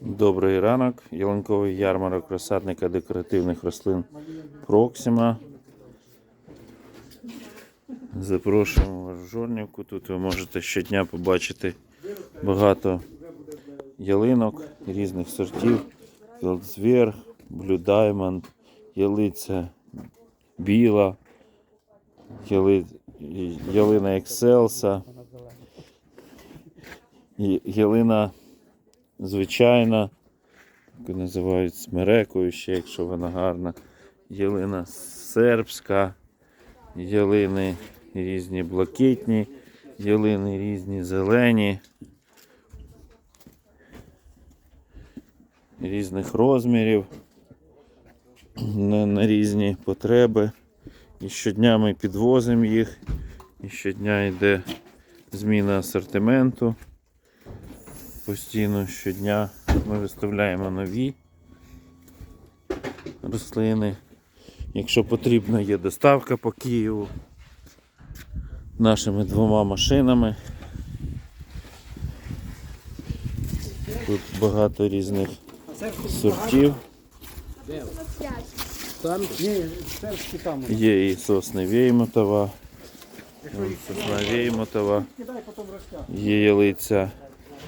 Добрий ранок. Ялинковий ярмарок розсадника декоративних рослин Проксима. Запрошуємо вас в Жорнівку. Тут ви можете щодня побачити багато ялинок різних сортів. Blue Diamond, ялиця біла, яли... ялина Екселса, ялина звичайна, яку називають смерекою ще, якщо вона гарна. Ялина сербська, ялини різні блакитні, ялини різні зелені, різних розмірів на, на різні потреби. І щодня ми підвозимо їх, і щодня йде зміна асортименту постійно щодня ми виставляємо нові рослини. Якщо потрібно, є доставка по Києву нашими двома машинами. Тут багато різних сортів. Там. Є і сосни Веймотова, сосна Веймотова, є ялиця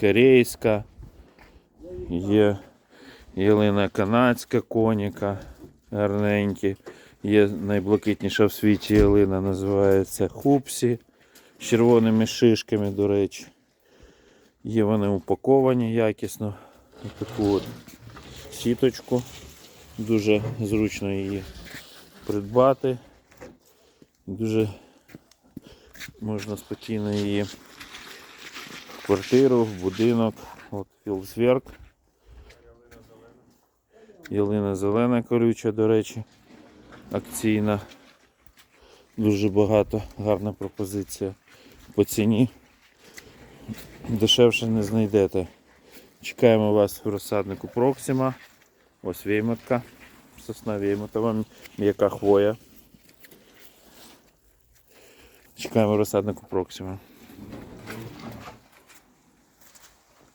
корейська, є ялина канадська коніка, гарненькі. Є найблакитніша в світі ялина, називається Хупсі з червоними шишками, до речі. Є вони упаковані якісно. Таку от сіточку. Дуже зручно її придбати. Дуже можна спокійно її квартиру, в будинок. От філзверк. Ялина зелена колюча, до речі, акційна. Дуже багато, гарна пропозиція по ціні. Дешевше не знайдете. Чекаємо вас в розсаднику Проксима. Ось веймотка. Сосна веймотова, м'яка хвоя. Чекаємо розсаднику Проксима.